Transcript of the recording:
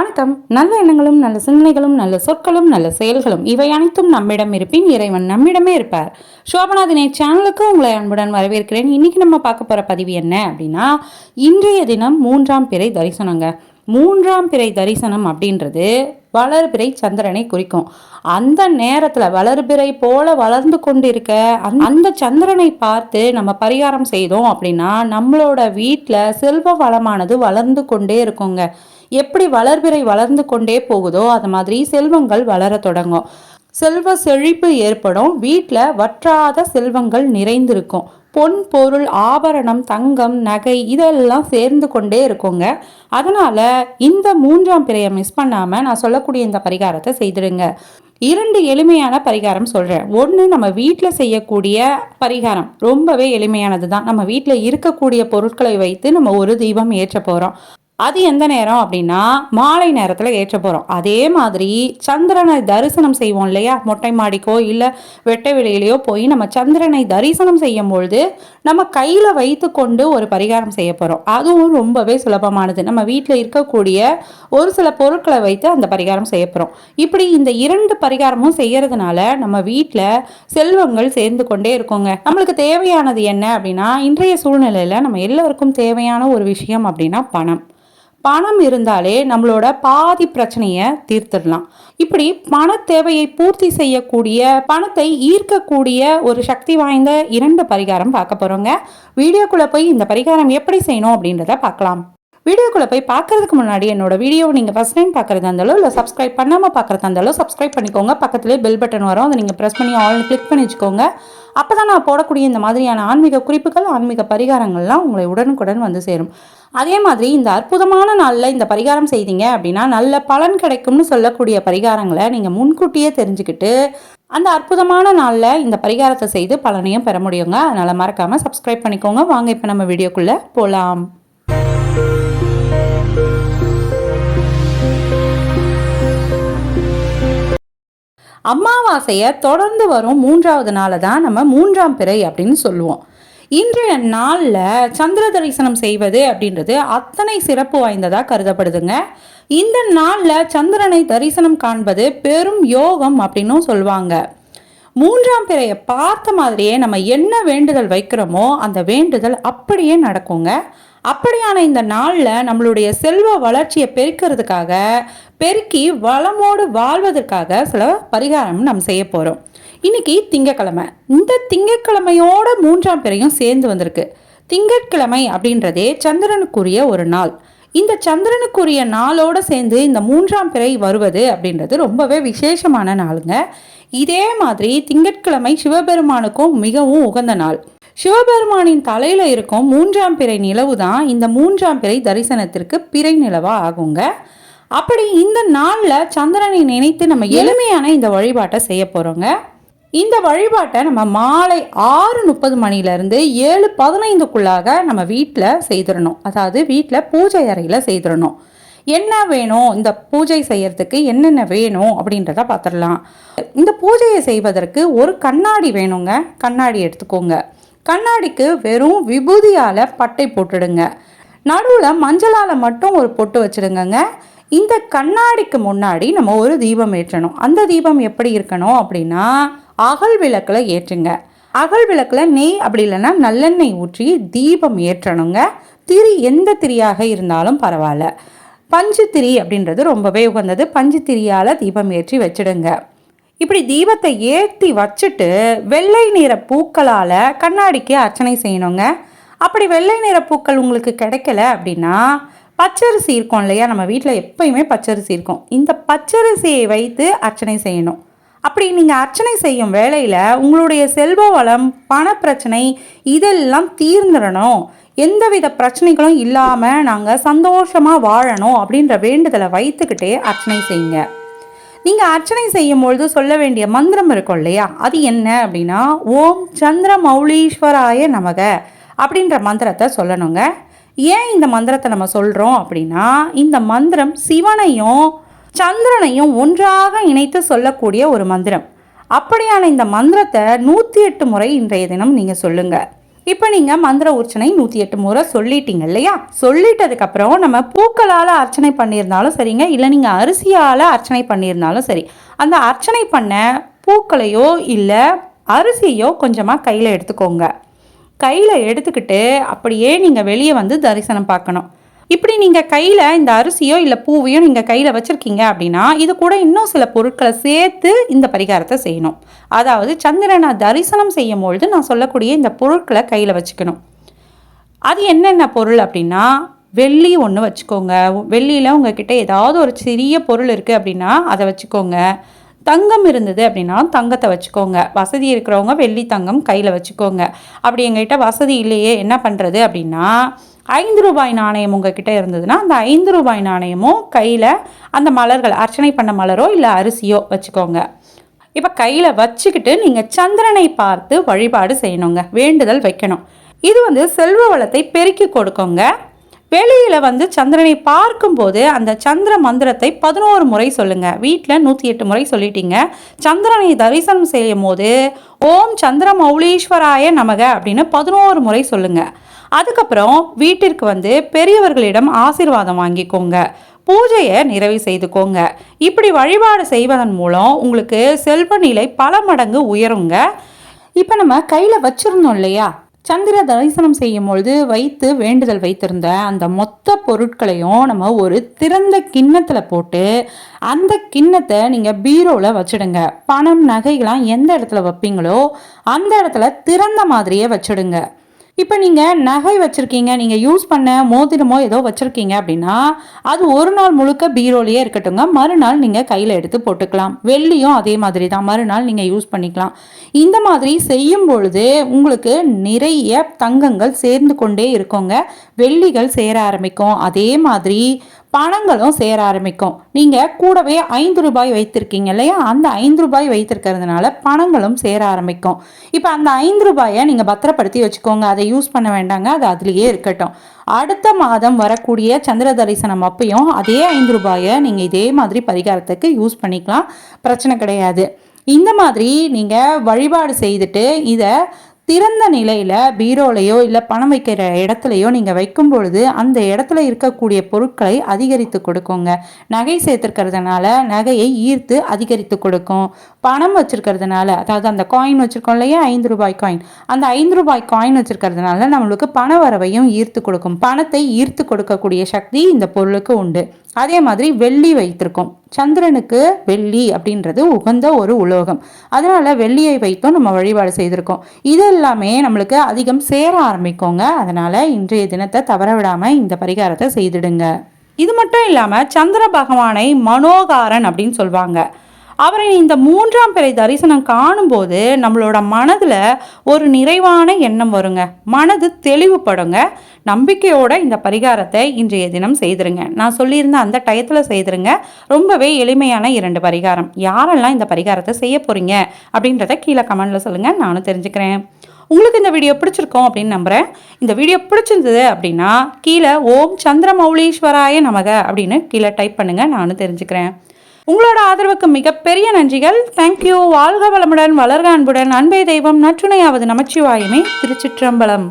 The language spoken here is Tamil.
வணக்கம். நல்ல எண்ணங்களும் நல்ல சிந்தனைகளும் நல்ல சொற்களும் நல்ல செயல்களும் இவை அனைத்தும் நம்மிடம் இருப்பின் இறைவன் நம்மிடமே இருப்பார். சோபநாதினே சேனலுக்கு உங்களை அன்புடன் வரவேற்கிறேன். இன்னைக்கு நம்ம பார்க்க போற பதிவு என்ன அப்படின்னா இன்றைய தினம் மூன்றாம் பிறை தரிசனங்க. மூன்றாம் பிறை தரிசனம் அப்படின்றது வளர்பிறை சந்திரனை குறிக்கும். அந்த நேரத்தில் வளர்பிறை போல வளர்ந்து கொண்டிருக்க அந்த- அந்த சந்திரனை பார்த்து நம்ம பரிகாரம் செய்தோம் அப்படின்னா நம்மளோட வீட்டில் செல்வ வளமானது வளர்ந்து கொண்டே இருக்குங்க. எப்படி வளர்பிறை வளர்ந்து கொண்டே போகுதோ அது மாதிரி செல்வங்கள் வளர தொடங்கும். செல்வ செழிப்பு ஏற்படும். வீட்டில் வற்றாத செல்வங்கள் நிறைந்திருக்கும். பொன் பொருள் ஆபரணம் தங்கம் நகை இதெல்லாம் சேர்ந்து கொண்டே இருக்குங்க. அதனால இந்த மூன்றாம் பிறையை மிஸ் பண்ணாமல் நான் சொல்லக்கூடிய இந்த பரிகாரத்தை செய்திடுங்க. இரண்டு எளிமையான பரிகாரம் சொல்கிறேன் ஒன்று நம்ம வீட்டில் செய்யக்கூடிய பரிகாரம். ரொம்பவே எளிமையானது தான் நம்ம வீட்டில் இருக்கக்கூடிய பொருட்களை வைத்து நம்ம ஒரு தீபம் ஏற்ற போகிறோம் அது எந்த நேரம் அப்படின்னா மாலை நேரத்தில் ஏற்ற போகிறோம் அதே மாதிரி சந்திரனை தரிசனம் செய்வோம் இல்லையா? மொட்டை மாடிக்கோ இல்லை வெட்ட வெளியிலையோ போய் நம்ம சந்திரனை தரிசனம் செய்யும் பொழுது நம்ம கையில் வைத்து கொண்டு ஒரு பரிகாரம் செய்ய போகிறோம் அதுவும் ரொம்பவே சுலபமானது. நம்ம வீட்டில் இருக்கக்கூடிய ஒரு சில பொருட்களை வைத்து அந்த பரிகாரம் செய்ய போகிறோம் இப்படி இந்த இரண்டு பரிகாரமும் செய்யறதுனால நம்ம வீட்டில் செல்வங்கள் சேர்ந்து கொண்டே இருக்கோங்க. நம்மளுக்கு தேவையானது என்ன அப்படின்னா இன்றைய சூழ்நிலையில் நம்ம எல்லோருக்கும் தேவையான ஒரு விஷயம் அப்படின்னா பணம். பணம் இருந்தாலே நம்மளோட பாதி பிரச்சனையை தீர்த்திடலாம். இப்படி பண தேவையை பூர்த்தி செய்யக்கூடிய பணத்தை ஈர்க்கக்கூடிய ஒரு சக்தி வாய்ந்த இரண்டு பரிகாரம் பார்க்க போறோங்க. வீடியோக்குள்ள போய் இந்த பரிகாரம் எப்படி செய்யணும் அப்படின்றத பார்க்கலாம். வீடியோக்குள்ள போய் பார்க்கறதுக்கு முன்னாடி என்னோட வீடியோவை நீங்கள் ஃபஸ்ட் டைம் பார்க்குறதா இருந்தாலும் இல்லை சப்ஸ்கிரைப் பண்ணாமல் பார்க்குறதா இருந்தாலும் சப்ஸ்கிரைப் பண்ணிக்கோங்க. பக்கத்துலேயே பெல் பட்டன் வரும். அதை நீங்கள் ப்ரெஸ் பண்ணி ஆல் கிளிக் பண்ணி வச்சுக்கோங்க. அப்போ தான் நான் போடக்கூடிய இந்த மாதிரியான ஆன்மீக குறிப்புகள் ஆன்மீக பரிகாரங்கள்லாம் உங்களை உடனுக்குடன் வந்து சேரும். அதே மாதிரி இந்த அற்புதமான நாளில் இந்த பரிகாரம் செய்தீங்க அப்படின்னா நல்ல பலன் கிடைக்கும்னு சொல்லக்கூடிய பரிகாரங்களை நீங்கள் முன்கூட்டியே தெரிஞ்சுக்கிட்டு அந்த அற்புதமான நாளில் இந்த பரிகாரத்தை செய்து பலனையும் பெற முடியுங்க. அதனால் மறக்காமல் சப்ஸ்கிரைப் பண்ணிக்கோங்க. வாங்க இப்போ நம்ம வீடியோக்குள்ளே போகலாம் அமாவாசையை தொடர்ந்து வரும் மூன்றாவது நாளை தான் நம்ம மூன்றாம் பிறை அப்படின்னு சொல்லுவோம். இன்றைய நாளில் சந்திர தரிசனம் செய்வது அப்படின்றது அத்தனை சிறப்பு வாய்ந்ததாக கருதப்படுதுங்க. இந்த நாளில் சந்திரனை தரிசனம் காண்பது பெரும் யோகம் அப்படின்னும் சொல்லுவாங்க மூன்றாம் பிறையை பார்த்த மாதிரியே நம்ம என்ன வேண்டுதல் வைக்கிறோமோ அந்த வேண்டுதல் அப்படியே நடக்குங்க. அப்படியான இந்த நாளில் நம்மளுடைய செல்வ வளர்ச்சியை பெருக்கிறதுக்காக பெருக்கி வளமோடு வாழ்வதற்காக சில பரிகாரம் நம்ம செய்ய போகிறோம் இன்னைக்கு திங்கக்கிழமை. இந்த திங்கட்கிழமையோட மூன்றாம் பிறையும் சேர்ந்து வந்திருக்கு. திங்கட்கிழமை அப்படின்றதே சந்திரனுக்குரிய ஒரு நாள். இந்த சந்திரனுக்குரிய நாளோட சேர்ந்து இந்த மூன்றாம் பிறை வருவது அப்படின்றது ரொம்பவே விசேஷமான நாளுங்க. இதே மாதிரி திங்கட்கிழமை சிவபெருமானுக்கும் மிகவும் உகந்த நாள். சிவபெருமானின் தலையில இருக்கும் மூன்றாம் பிறை நிலவு தான் இந்த மூன்றாம் பிறை தரிசனத்திற்கு பிறை நிலவா ஆகுங்க. அப்படி இந்த நாளில் சந்திரனை நினைத்து நம்ம எளிமையான இந்த வழிபாட்டை செய்ய போறோங்க. இந்த வழிபாட்டை நம்ம மாலை ஆறு முப்பது மணிலேருந்து ஏழு பதினைந்துக்குள்ளாக நம்ம வீட்டில் செய்திடணும். அதாவது வீட்டில் பூஜை அறையில் செய்திடணும். என்ன வேணும்? இந்த பூஜை செய்யறதுக்கு என்னென்ன வேணும் அப்படின்றத பார்த்துடலாம். இந்த பூஜையை செய்வதற்கு ஒரு கண்ணாடி வேணுங்க. கண்ணாடி எடுத்துக்கோங்க. கண்ணாடிக்கு வெறும் விபூதியால் பட்டை போட்டுடுங்க. நடுவில் மஞ்சளால் மட்டும் ஒரு பொட்டு வச்சுடுங்கங்க. இந்த கண்ணாடிக்கு முன்னாடி நம்ம ஒரு தீபம் ஏற்றணும். அந்த தீபம் எப்படி இருக்கணும் அப்படின்னா அகல் விளக்கில் ஏற்றுங்க. அகல் விளக்கில் நெய் அப்படி இல்லைன்னா நல்லெண்ணெய் ஊற்றி தீபம் ஏற்றணுங்க. திரி எந்த திரியாக இருந்தாலும் பரவாயில்ல. பஞ்சு திரி அப்படின்றது ரொம்பவே உகந்தது. பஞ்சு திரியால் தீபம் ஏற்றி வச்சிடுங்க. இப்படி தீபத்தை ஏற்றி வச்சுட்டு வெள்ளை நிற பூக்களால் கண்ணாடிக்கு அர்ச்சனை செய்யணுங்க. அப்படி வெள்ளை நிற பூக்கள் உங்களுக்கு கிடைக்கல அப்படின்னா பச்சரிசி இருக்கும் இல்லையா? நம்ம வீட்டில் எப்பயுமே பச்சரிசி இருக்கும். இந்த பச்சரிசியை வைத்து அர்ச்சனை செய்யணும். அப்படி நீங்கள் அர்ச்சனை செய்யும் வேலையில் உங்களுடைய செல்வ வளம் பணப்பிரச்சனை இதெல்லாம் தீர்ந்துடணும் எந்தவித பிரச்சனைகளும் இல்லாமல் நாங்கள் சந்தோஷமாக வாழணும் அப்படின்ற வேண்டுதலை வைத்துக்கிட்டே அர்ச்சனை செய்யுங்க. நீங்கள் அர்ச்சனை செய்யும் பொழுது சொல்ல வேண்டிய மந்திரம் இருக்கும் இல்லையா? அது என்ன அப்படின்னா ஓம் சந்திர மௌலீஸ்வராய நமக அப்படின்ற மந்திரத்தை சொல்லணுங்க. ஏன் இந்த மந்திரத்தை நம்ம சொல்கிறோம் அப்படின்னா இந்த மந்திரம் சிவனையும் சந்திரனையும் ஒன்றாக இணைத்து சொல்லக்கூடிய ஒரு மந்திரம். அப்படியான இந்த மந்திரத்தை நூற்றி எட்டு முறை இன்றைய தினம் நீங்கள் சொல்லுங்கள் இப்போ நீங்கள் மந்திர உச்சனை நூற்றி எட்டு முறை சொல்லிட்டீங்க இல்லையா? சொல்லிட்டதுக்கப்புறம் நம்ம பூக்களால் அர்ச்சனை பண்ணியிருந்தாலும் சரிங்க இல்லை நீங்கள் அரிசியால் அர்ச்சனை பண்ணியிருந்தாலும் சரி அந்த அர்ச்சனை பண்ண பூக்களையோ இல்லை அரிசியோ கொஞ்சமாக கையில் எடுத்துக்கோங்க. கையில் எடுத்துக்கிட்டு அப்படியே நீங்கள் வெளியே வந்து தரிசனம் பார்க்கணும். இப்படி நீங்கள் கையில் இந்த அரிசியோ இல்லை பூவையோ நீங்கள் கையில் வச்சுருக்கீங்க அப்படின்னா இது கூட இன்னும் சில பொருட்களை சேர்த்து இந்த பரிகாரத்தை செய்யணும். அதாவது சந்திரனை தரிசனம் செய்யும் பொழுது நான் சொல்லக்கூடிய இந்த பொருட்களை கையில் வச்சுக்கணும். அது என்னென்ன பொருள் அப்படின்னா வெள்ளி ஒன்று வச்சுக்கோங்க. வெள்ளியில் உங்ககிட்ட ஏதாவது ஒரு சிறிய பொருள் இருக்குது அப்படின்னா அதை வச்சுக்கோங்க. தங்கம் இருந்தது அப்படின்னா தங்கத்தை வச்சுக்கோங்க. வசதி இருக்கிறவங்க வெள்ளி தங்கம் கையில் வச்சுக்கோங்க. அப்படி எங்ககிட்ட வசதி இல்லையே என்ன பண்ணுறது அப்படின்னா ஐந்து ரூபாய் நாணயம் உங்ககிட்ட இருந்ததுன்னா அந்த ஐந்து ரூபாய் நாணயமும் கையில் அந்த மலர்கள் அர்ச்சனை பண்ண மலரோ இல்லை அரிசியோ வச்சுக்கோங்க. இப்போ கையில் வச்சுக்கிட்டு நீங்கள் சந்திரனை பார்த்து வழிபாடு செய்யணுங்க. வேண்டுதல் வைக்கணும். இது வந்து செல்வ வளத்தை பெருக்கி கொடுக்குங்க. வெளியில் வந்து சந்திரனை பார்க்கும்போது அந்த சந்திர மந்திரத்தை பதினோரு முறை சொல்லுங்கள் வீட்டில் நூற்றி எட்டு முறை சொல்லிட்டீங்க. சந்திரனை தரிசனம் செய்யும் போது ஓம் சந்திர மௌலீஸ்வராய நமக அப்படின்னு பதினோரு முறை சொல்லுங்கள் அதுக்கப்புறம் வீட்டிற்கு வந்து பெரியவர்களிடம் ஆசீர்வாதம் வாங்கிக்கோங்க. பூஜையை நிறைவு செய்துக்கோங்க. இப்படி வழிபாடு செய்வதன் மூலம் உங்களுக்கு செல்வ நிலை பல மடங்கு உயருங்க. இப்போ நம்ம கையில் வச்சுருந்தோம் இல்லையா? சந்திர தரிசனம் செய்யும் பொழுது வைத்து வேண்டுதல் வைத்திருந்த அந்த மொத்த பொருட்களையும் நம்ம ஒரு திறந்த கிண்ணத்தில் போட்டு அந்த கிண்ணத்தை நீங்கள் பீரோவில் வச்சுடுங்க. பணம் நகைகளாம் எந்த இடத்துல வைப்பீங்களோ அந்த இடத்துல திறந்த மாதிரியே வச்சுடுங்க. இப்போ நீங்கள் நகை வச்சுருக்கீங்க நீங்கள் யூஸ் பண்ண மோதிரமோ ஏதோ வச்சுருக்கீங்க அப்படின்னா அது ஒரு நாள் முழுக்க பீரோலையே இருக்கட்டுங்க மறுநாள் நீங்கள் கையில் எடுத்து போட்டுக்கலாம். வெள்ளியும் அதே மாதிரி தான் மறுநாள் நீங்கள் யூஸ் பண்ணிக்கலாம். இந்த மாதிரி செய்யும் பொழுது உங்களுக்கு நிறைய தங்கங்கள் சேர்ந்து கொண்டே இருக்கோங்க. வெள்ளிகள் சேர ஆரம்பிக்கும். அதே மாதிரி பணங்களும் சேர ஆரம்பிக்கும். நீங்கள் கூடவே ஐந்து ரூபாய் வைத்திருக்கீங்க இல்லையா? அந்த ஐந்து ரூபாய் வைத்திருக்கிறதுனால பணங்களும் சேர ஆரம்பிக்கும். இப்போ அந்த ஐந்து ரூபாயை நீங்கள் பத்திரப்படுத்தி வச்சுக்கோங்க. அதை யூஸ் பண்ண வேண்டாங்க. அது அதுலேயே இருக்கட்டும். அடுத்த மாதம் வரக்கூடிய சந்திர தரிசனம் அப்பையும் அதே ஐந்து ரூபாயை நீங்கள் இதே மாதிரி பரிகாரத்துக்கு யூஸ் பண்ணிக்கலாம். பிரச்சனை கிடையாது. இந்த மாதிரி நீங்கள் வழிபாடு செய்துட்டு இதை திறந்த நிலையில் பீரோலையோ இல்லை பணம் வைக்கிற இடத்துலையோ நீங்கள் வைக்கும் பொழுது அந்த இடத்துல இருக்கக்கூடிய பொருட்களை அதிகரித்து கொடுக்குங்க. நகை சேர்த்துருக்கிறதுனால நகையை ஈர்த்து அதிகரித்து கொடுக்கும். பணம் வச்சுருக்கிறதுனால அதாவது அந்த காயின் வச்சுருக்கோம் இல்லையா? ஐந்து ரூபாய் காயின் அந்த ஐந்து ரூபாய் காயின் வச்சுருக்கிறதுனால நம்மளுக்கு பண வரவையும் ஈர்த்து கொடுக்கும். பணத்தை ஈர்த்து கொடுக்கக்கூடிய சக்தி இந்த பொருளுக்கு உண்டு. அதே மாதிரி வெள்ளி வைத்திருக்கோம். சந்திரனுக்கு வெள்ளி அப்படின்றது உகந்த ஒரு உலோகம். அதனால் வெள்ளியை வைத்தும் நம்ம வழிபாடு செய்திருக்கோம். இதில் எல்லாமே நம்மளுக்கு அதிகம் சேர ஆரம்பிக்கோங்க. அதனால் இன்றைய தினத்தை தவற விடாமல் இந்த பரிகாரத்தை செய்திடுங்க. இது மட்டும் இல்லாமல் சந்திர பகவானை மனோகாரன் அப்படின்னு சொல்லுவாங்க அவரை இந்த மூன்றாம் பிறை தரிசனம் காணும்போது நம்மளோட மனதில் ஒரு நிறைவான எண்ணம் வருங்க. மனது தெளிவுபடுங்க. நம்பிக்கையோட இந்த பரிகாரத்தை இன்றைய தினம் செய்திருங்க. நான் சொல்லியிருந்த அந்த டயத்தில் செய்திருங்க. ரொம்பவே எளிமையான இரண்டு பரிகாரம். யாரெல்லாம் இந்த பரிகாரத்தை செய்ய போகிறீங்க அப்படின்றத கீழே கமெண்டில் சொல்லுங்கள் நானும் தெரிஞ்சுக்கிறேன். உங்களுக்கு இந்த வீடியோ பிடிச்சிருக்கோம் அப்படின்னு நம்புகிறேன் இந்த வீடியோ பிடிச்சிருந்தது அப்படின்னா கீழே ஓம் சந்திரமௌலீஸ்வராய நமக அப்படின்னு கீழே டைப் பண்ணுங்கள் நானும் தெரிஞ்சுக்கிறேன். உங்களோட ஆதரவுக்கு மிகப்பெரிய நன்றிகள். தேங்க்யூ வாழ்க வளமுடன் வளர்க அன்புடன். அன்பே தெய்வம் நற்றுணையாவது நமச்சிவாயுமே திருச்சிற்றம்பலம்.